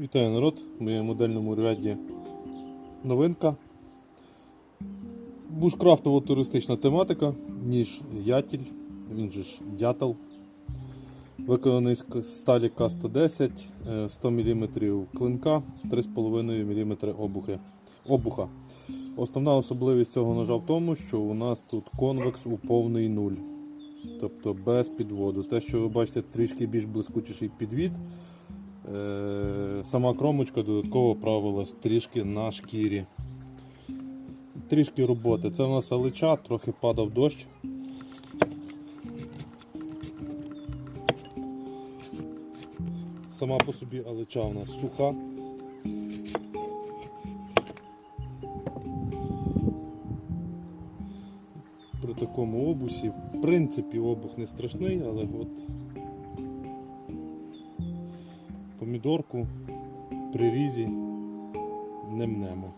Вітаю народ! В моєму модельному ряді новинка. Бушкрафтово-туристична тематика, ніж ятіль, він же ж дятел. Виконаний з сталі К110, е, 100 мм клинка, 3,5 мм обухи. обуха. Основна особливість цього ножа в тому, що у нас тут конвекс у повний нуль. Тобто без підводу. Те, що ви бачите трішки більш блискучіший підвід, Сама кромочка додатково правилась трішки на шкірі. Трішки роботи. Це у нас алича, трохи падав дощ. Сама по собі алича у нас суха. При такому обусі, в принципі, обух не страшний, але от помідорку при різі не мнемо.